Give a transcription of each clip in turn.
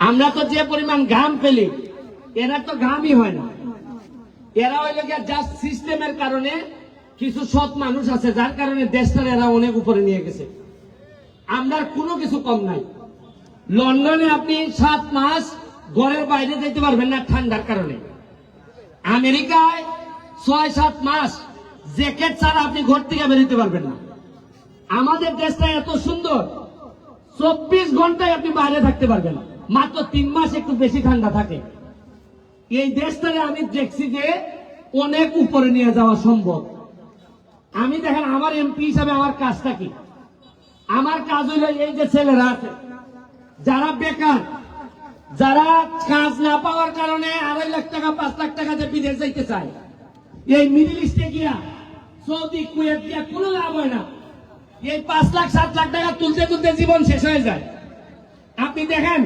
আমরা তো যে পরিমাণ ঘাম ফেলি, এরা তো ঘামই হয় না। এরা হইল গিয়া জাস্ট সিস্টেমের কারণে কিছু সৎ মানুষ আছে, যার কারণে দেশটার এরা অনেক উপরে নিয়ে গেছে। আমরা কোনো কিছু কম নাই। লন্ডনে আপনি সাত মাস ঘরের বাইরে যেতে পারবেন না ঠান্ডার কারণে। আমেরিকায় ছয় সাত মাস জ্যাকেট ছাড়া আপনি ঘর থেকে বেরোতে পারবেন না। আমাদের দেশটা এত সুন্দর, চব্বিশ ঘন্টায় আপনি বাইরে থাকতে পারবেন না। মাত্র তিন মাস একটু বেশি ঠান্ডা থাকে। এই দেশটাকে আমি দেখছি যে অনেক উপরে নিয়ে যাওয়া সম্ভব। আমি দেখেন, আমার এমপি হিসাবে আমার কাজটা কি? আমার কাজ হইল এই যে ছেলেরা আছে, যারা বেকার, যারা কাজ না পাওয়ার কারণে আড়াই লাখ টাকা, পাঁচ লাখ টাকা যে বিদেশ যাইতে চায়। এই মিডিল ইস্টে গিয়া, সৌদি, কুয়েত গিয়া কোনো লাভ হয় না। এই পাঁচ লাখ, সাত লাখ টাকা তুলতে তুলতে জীবন শেষ হয়ে যায়। আপনি দেখেন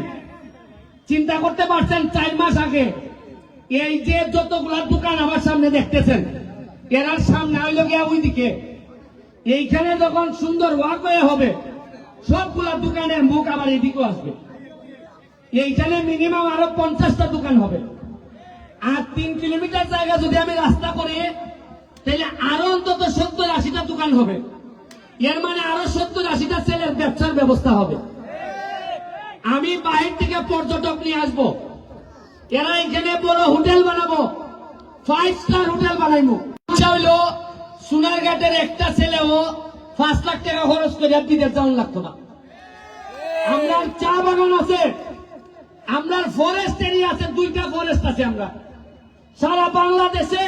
চিন্তা করতে পারছেন চার মাস আগে? এই যে যতগুলা দোকান আমার সামনে দেখতেছেন, এরার সামনে হইল গিয়া ওইদিকে। এইখানে যখন সুন্দর ওয়াকওয়ে হবে, সবগুলা দোকানের মুখ আবার এদিকেও আসবে। এইখানে মিনিমাম আরও পঞ্চাশটা দোকান হবে। আর তিন কিলোমিটার জায়গা যদি আমি রাস্তা করি, তাহলে আরও অন্তত সত্তর আশিটা দোকান হবে। এর মানে আরও সত্তর আশিটা ছেলের ব্যবসার ব্যবস্থা হবে। আমি বাহির থেকে পর্যটক নিয়ে আসব। এরা এখানে বড় হোটেল বানাবো। ফাইভ স্টার হোটেল বানাইবো। ইচ্ছা হইল সোনারঘাটের একটা ছেলে ছেলেও পাঁচ লাখ টাকা খরচ করে বিদেশ যাওয়ান লাগতো না। আমরা চা বাগান আছে। আমরা ফরেস্ট এরিয়া আছে, দুইটা ফরেস্ট আছে আমরা। সারা বাংলাদেশে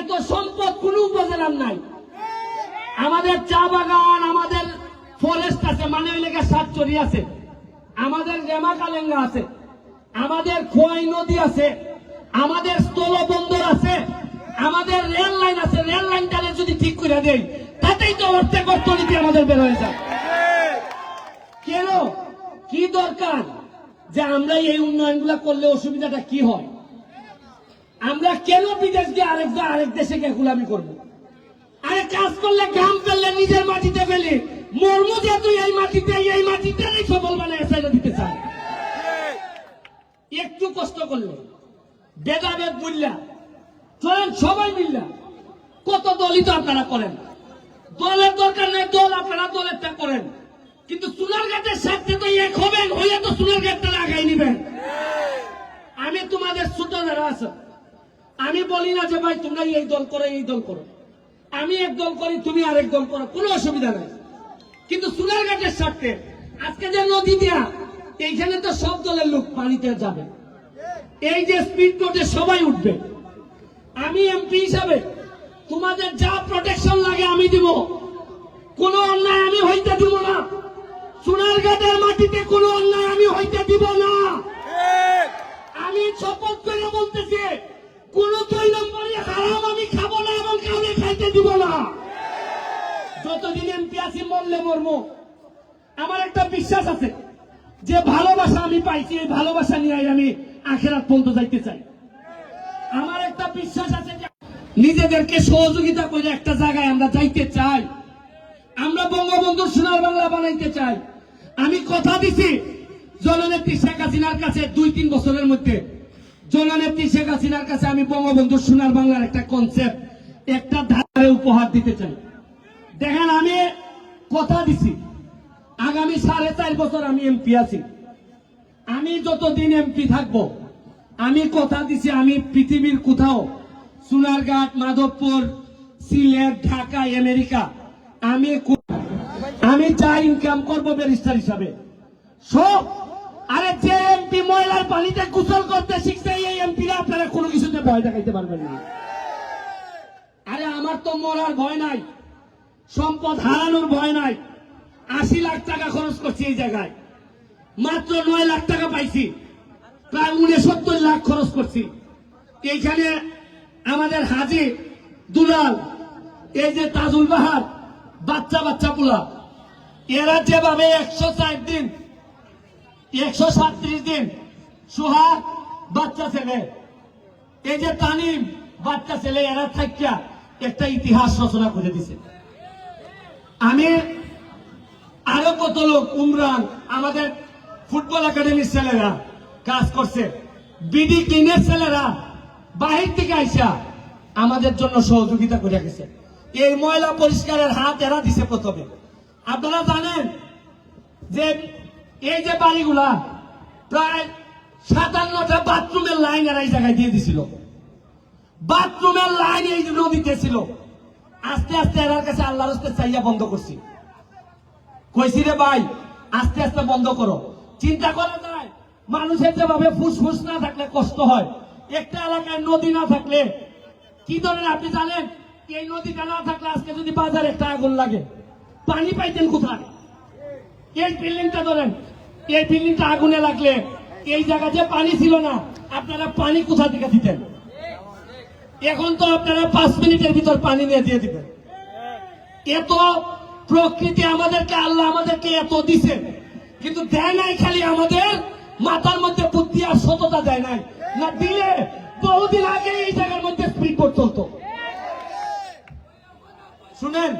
এত সম্পদ কোন উপজেলার নাই। আমাদের চা বাগান, আমাদের ফরেস্ট আছে মানে ওই লেগে সাতচরি আছে। আমাদের রেমা কালেঙ্গা আছে, আমাদের খোয়াই নদী আছে, আমাদের স্থলবন্দর আছে, আমাদের রেল লাইন আছে রেল লাইনটারে যদি ঠিক করে দেই, তাতেই তো অর্থেক অর্থনীতি আমাদের বের হয়ে যায়। কেন? কি দরকার? যে আমরা এই উন্নয়নগুলো করলে অসুবিধাটা কি হয়? আমরা কেন বিদেশ গিয়ে আরেক আরেক দেশে গিয়ে গুলামি করব? আরে কাজ করলে কাম করলে নিজের মাটিতে ফেলে। মর্ম যেহেতু এই মাটিতে এই মাটিতে সবল বানায় ছেড়ে দিতে চায়। একটু কষ্ট করলে। ভেদাভেদ বুঝলা চলেন সবাই মিললা, কত দলই তো আপনারা করেন। দলের দরকার নেই, দল আপনারা দলেরটা করেন। কিন্তু সোনার গাছের সাথে তো এক হবেন হইলে তো সোনার গাছটা আগাই নিবেন। আমি তোমাদের ছোট যারা আছে, আমি বলি না যে, ভাই তোমরা এই দল করো, এই দল করো। আমি এক দল করি, তুমি আরেক দল করো, কোনো অসুবিধা নাই। কিন্তু সোনার ঘাটের স্বার্থে, আজকে যে নদীটা এইখানে তো সব দলের লোক পানিতে যাবে। এই যে স্পিড বোটে সবাই উঠবে। আমি এমপি হিসাবে তোমাদের যা প্রোটেকশন লাগে আমি দিব। কোন অন্যায় আমি হইতে দিব না। সোনার ঘাটের মাটিতে কোন অন্যায় আমি হইতে দিব না। মরলে মরমো আমার একটা বিশ্বাস আছে, যে ভালোবাসা আমি পাইছি, এই ভালোবাসা নিয়ে আমি আখেরাত পর্যন্ত যাইতে চাই। আমার একটা বিশ্বাস আছে নিজেদেরকে সহযোগিতা করে একটা জায়গায় আমরা যাইতে চাই। আমরা বঙ্গবন্ধু সোনার বাংলা বানাইতে চাই। আমি কথা দিছি জননেত্রী শেখ হাসিনার কাছে দুই তিন বছরের মধ্যে। জননেত্রী শেখ হাসিনার কাছে আমি বঙ্গবন্ধু সোনার বাংলার একটা কনসেপ্ট একটা ধারে উপহার দিতে চাই। দেখেন, আমি কথা দিছি। আগামী সাড়ে চার বছর আমি এমপি আছি। আমি যতদিন এমপি থাকব, আমি কথা দিছি, আমি পৃথিবীর কোথাও সোনারঘাট মাধবপুর, সিলেট, ঢাকা, আমেরিকা, আমি আমি যা ইনকাম করব ব্যারিস্টার হিসাবে। সব আরে যে এমপি ময়লার পানিতে গোসল করতে শিখছে, এই এমপি আপনারা কোনো কিছুতে ভয় দেখাইতে পারবেন না। আরে আমার তো মরার ভয় নাই। সম্পদ হারানোর ভয় নাই। আশি লাখ টাকা খরচ করছি এই জায়গায়। মাত্র নয় লাখ টাকা পাইছি। প্রায় উনসত্তর লাখ খরচ করছি। এইখানে আমাদের হাজি দুলাল, এই যে তাজুল বাহার, বাচ্চা বাচ্চা পুলা, এরা যেভাবে একশো চার দিন, একশো সাতত্রিশ দিন সোহাগ বাচ্চা ছেলে, এই যে তানিম বাচ্চা ছেলে, এরা থাকিয়া একটা ইতিহাস রচনা করে দিছে। আমি আরও কত লোক উমরান, আমাদের ফুটবল একাডেমির ছেলেরা কাজ করছে। বিডি ক্লিনের ছেলেরা বাহির থেকে আইসা আমাদের জন্য সহযোগিতা করে গেছে। এই ময়লা পরিষ্কারের হাত এরা দিছে প্রথমে। আপনারা জানেন যে এই যে বাড়িগুলা প্রায় সাতান্নটা বাথরুমের লাইন এরা এই জায়গায় দিয়ে দিছিল। বাথরুমের লাইন এই নদীতে ছিল। আস্তে আস্তে এরার কাছে আল্লাহর হস্তে চাইয়া বন্ধ করছি। কইছি রে ভাই, আস্তে আস্তে বন্ধ করো। চিন্তা করা যায়, মানুষের যেভাবে ফুসফুস না থাকলে কষ্ট হয়, একটা এলাকায় নদী না থাকলে কি ধরনের আপনি জানেন? এই নদীটা না থাকলে আজকে যদি বাজার একটা আগুন লাগে, পানি পাইতেন কোথায়? এই বিল্ডিংটা ধরেন, এই বিল্ডিংটা আগুনে লাগলে এই জায়গা যে পানি ছিল না, আপনারা পানি কোথা থেকে দিতেন? এখন তো আপনারা পাঁচ মিনিটের ভিতর পানি নিয়ে দিয়ে দিবেন। এত প্রকৃতি আমাদেরকে, আল্লাহ আমাদেরকে এত দিছে কিন্তু দেয় নাই খালি আমাদের মাথার মধ্যে বুদ্ধি আর সততা দেয় নাই। না দিলে বহুদিন আগে এই জায়গার মধ্যে স্পিড বোট চলতো। শুনেন,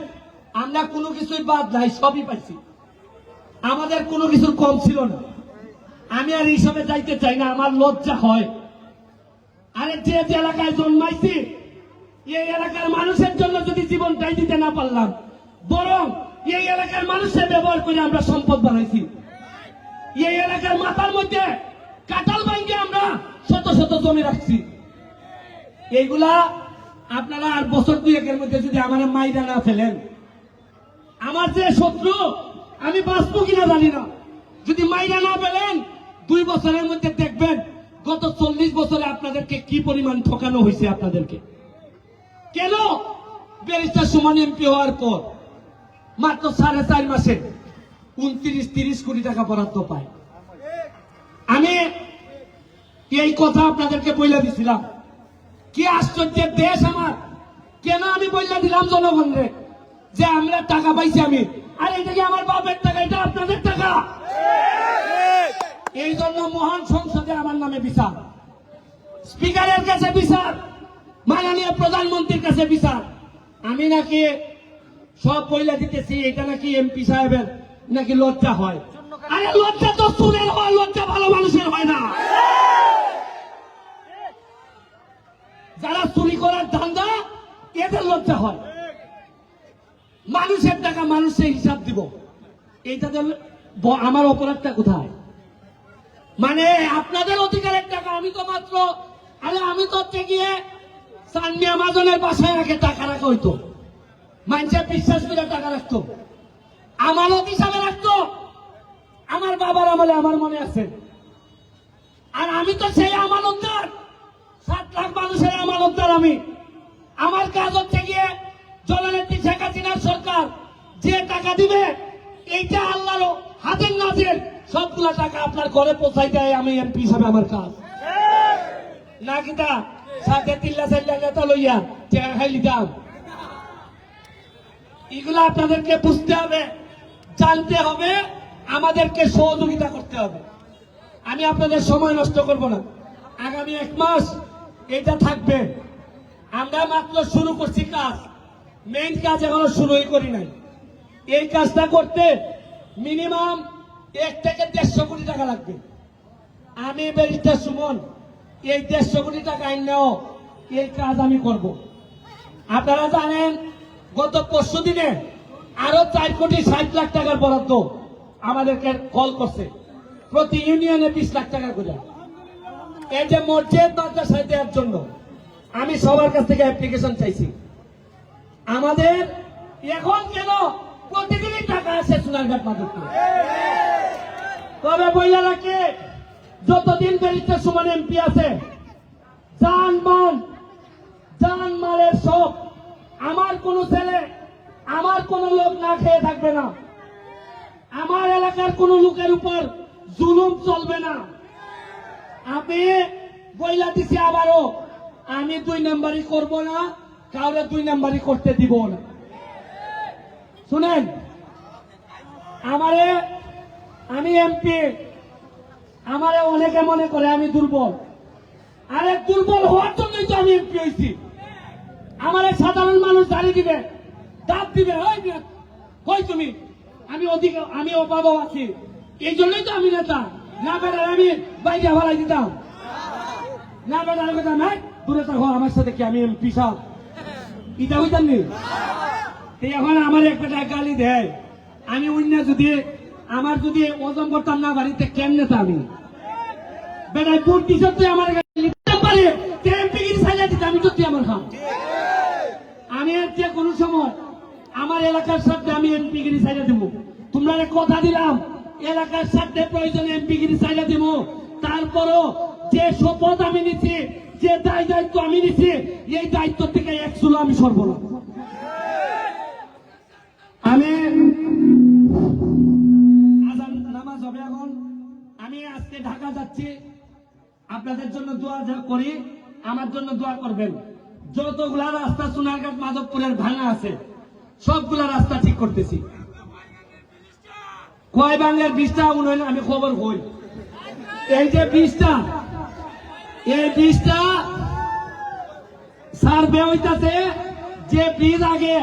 আমরা কোনো কিছুই বাদ নাই, সবই পাইছি। আমাদের কোনো কিছুর কম ছিল না। আমি আর এইসবে যাইতে চাই না, আমার লজ্জা হয়। আরে যে এলাকায় জন্মাইছি, এই এলাকার মানুষের জন্য যদি জীবনটাই দিতে না পারলাম, বরং এই এলাকার মানুষের ব্যবহার করে আমরা সম্পদ বানাইছি এই এলাকার মাথার মধ্যে কাটাল ভাঙ্গে আমরা শত শত জমি রাখছি। এইগুলা আপনারা আর বছর দুয়েকের মধ্যে যদি আমার মাইরা না ফেলেন, আমার যে শত্রু, আমি বাঁচবো কিনা জানি না। যদি মাইরা না ফেলেন, দুই বছরের মধ্যে দেখবেন গত চল্লিশ বছরে কি পরিমাণ ঠকানো হয়েছে আপনাদেরকে? কেন? ব্যারিস্টার সুমন এমপি হওয়ার পর মাত্র সাড়ে চার মাসে উনত্রিশ, তিরিশ কোটি টাকা বরাদ্দ পায়। আমি এই কথা আপনাদেরকে বইলা দিছিলাম। কি আশ্চর্যের দেশ আমার! কেন আমি বইলা দিলাম জনগণরে যে আমরা টাকা পাইছি আমি। আর এটা কি আমার বাপের টাকা? এটা আপনাদের টাকা? এই জন্য মহান সংসদে আমার নামে বিচার। স্পিকারের কাছে বিচার, মাননীয় প্রধানমন্ত্রীর কাছে বিচার। আমি নাকি সব বইলা দিতেছি, এটা নাকি এমপি সাহেবের নাকি লজ্জা হয়। আরে লজ্জা তো সুরের হয়, লজ্জা ভালো মানুষের হয় না। যারা চুরি করার ধান্দা, এদের লজ্জা হয়। মানুষের টাকা মানুষের হিসাব দিব। এইটা আমার অপরাধটা কোথায়? মানে আপনাদের অধিকারের টাকা, আমি তো মাত্র আরে আমি তো হচ্ছে গিয়ে সানমিয়া মাজনের বাসায় আগে টাকা রাখা হইতো। মানুষের বিশ্বাস করে টাকা রাখতো। আমানত হিসাবে রাখতো। আমার বাবার আমলে আমার মনে আছে। আর আমি তো সেই আমানতদার। সাত লাখ মানুষের আমানতদার আমি। আমার কাজ হচ্ছে গিয়ে জননেত্রী শেখ হাসিনার সরকার যে টাকা দিবে, এইটা আল্লাহর হাতের নাজের। সবগুলা টাকা আপনার ঘরে পৌঁছাই দেয় আমি এমপি হিসাবে আমার কাজ। না কিতা সাথে তিল্লা চাল্লা নেতা লইয়া যে খাইলি দাম এগুলো আপনাদেরকে বুঝতে হবে, জানতে হবে, আমাদেরকে সহযোগিতা করতে হবে। আমি আপনাদের সময় নষ্ট করব না। আগামী এক মাস এটা থাকবে। আমরা মাত্র শুরু করছি কাজ। মেইন কাজ এখনও শুরুই করি নাই। এই কাজটা করতে মিনিমাম এক থেকে দেড়শো কোটি টাকা লাগবে। আমি ব্যারিস্টার সুমন এই দেড়শো কোটি টাকা আইনেও এই কাজ আমি করব। আপনারা জানেন, গত পরশু দিনে আরও চার কোটি ষাট লাখ টাকার বরাদ্দ আমাদেরকে কল করছে। প্রতি ইউনিয়নে বিশ লাখ টাকা করে। এই যে মসজিদ, মাদ্রাসায় দেওয়ার জন্য আমি সবার কাছ থেকে অ্যাপ্লিকেশন চাইছি। আমাদের এখন কেন প্রতিদিনই টাকা আসে সোনারঘাট মাদকপুর তবে বইয়া রাখে যতদিন ব্যারিস্টার সুমন এমপি আছে জান মান জান মালের সব আমার কোন ছেলে, আমার কোন লোক না খেয়ে থাকবে না। আমার এলাকার কোন লোকের উপর জুলুম চলবে না। আমি বইলা দিছি আবারও আমি দুই নাম্বারই করব না, কাউরে দুই নাম্বারই করতে দিব না। শুনেন, আমারে, আমি এমপি আমারে অনেকে মনে করে আমি দুর্বল। আরে দুর্বল হওয়ার জন্যই তো আমি এমপি হয়েছি আমার সাধারণ মানুষ দাঁড়িয়ে দিবে দাঁত দিবে কই তুমি? আমি অধিক আমি অভাবও আছি। এই জন্যই তো আমি নেতা। না বেটা আমি বাইরে ভালাই দিতাম। না আমি কথা নাই দূরে থাকো আমার সাথে কি আমি এমপি সাহ? ইটা হইতাম নি? এখন আমার একটা গালি দেয়। আমি অন্য যদি আমার যদি ওজন করতাম না বাড়িতে, কেমনে আমি বেটায় ভোট দিছ তুই আমার পারে আমি তো আমার খাম আমি যে কোনো সময় আমার এলাকার সাথে আমি এমপি গিরি সাইডে দেবো তোমরা কথা দিলাম, এলাকার সাথে প্রয়োজনে এমপি গিরি সাইডে দেব তারপরও যে শপথ আমি নিচ্ছি যে দায় দায়িত্ব আমি নিচ্ছি এই দায়িত্ব থেকে এক চুলো আমি সরব ঢাকা যাচ্ছি। আপনাদের জন্য দোয়া যা করি, আমার জন্য দোয়া করবেন। যতগুলা রাস্তা সোনারঘাট মাধবপুরের ভাঙা আছে, সবগুলা রাস্তা ঠিক করতেছি। কয় বাংলার বীজটা উন্নয়ন আমি খবর হই এই যে বীজটা এই বীজটা সার্ভে হইতাছে, যে ব্রিজ আগে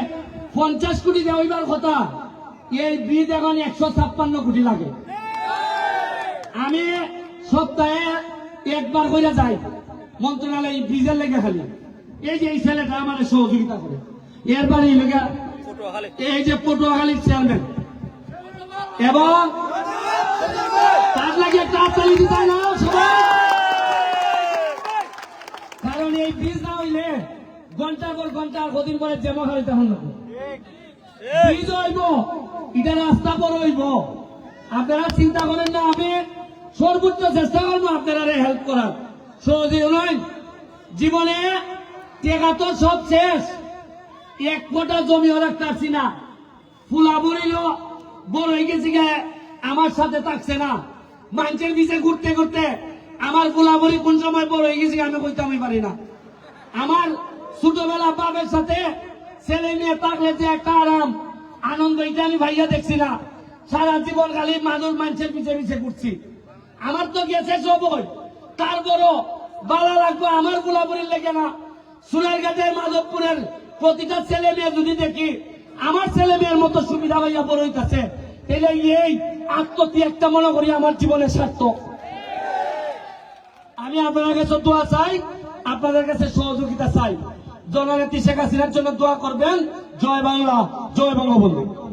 পঞ্চাশ কোটি দেওয়ার কথা, এই ব্রিজ এখন একশো ছাপ্পান্ন কোটি লাগে। আমি সপ্তাহে একবার করে যাই, মন্ত্রণালয় ব্রিজের লেগে খালি। এই যে এই ছেলেটা আমার সহযোগিতা করে। এরপরে এই লেগে এই যে পটুয়াখালীর চেয়ারম্যান। এবং তার লাগে একটা দিতে না, সবাই। কারণ এই ব্রিজ না হইলে ঘণ্টার পর ঘণ্টা কদিন পরে জমা হারিতে হন না ব্রিজ হইব, এটা রাস্তা পর হইব। আপনারা চিন্তা করেন না, আমি সর্বোচ্চ চেষ্টা করব আপনারা হেল্প করার। সহজে নয়। জীবনে টেকা তো সব শেষ। এক ফোটা জমিও রাখতে পারছি না। ফুলা বলিল বড় হয়ে গেছি আমার সাথে থাকছে না। মানুষের পিছে ঘুরতে ঘুরতে আমার গোলাবরি কোন সময় বড় হয়ে গেছি আমি কইতে আমি পারি না। আমার ছোটবেলা বাপের সাথে ছেলে মেয়ে থাকলে যে একটা আরাম, আনন্দ, এটা আমি ভাইয়া দেখছি না। সারা জীবন খালি মানুষ মানুষের পিছে পিছে ঘুরছি। আমার তো গেছে সবই। তারপরও বালা লাগবে আমার গোলাপুরের লেগে না। সোনারঘাটের মাধবপুরের প্রতিটা ছেলে মেয়ে যদি দেখি, আমার ছেলে মেয়ের মতো সুবিধা ভাইয়া বড় হইতাছে। তাহলে এই আত্মত্যাগটা মনে করি আমার জীবনের সার্থক। আমি আপনাদের কাছে দোয়া চাই, আপনাদের কাছে সহযোগিতা চাই। জননেত্রী শেখ হাসিনার জন্য দোয়া করবেন। জয় বাংলা, জয় বঙ্গবন্ধু।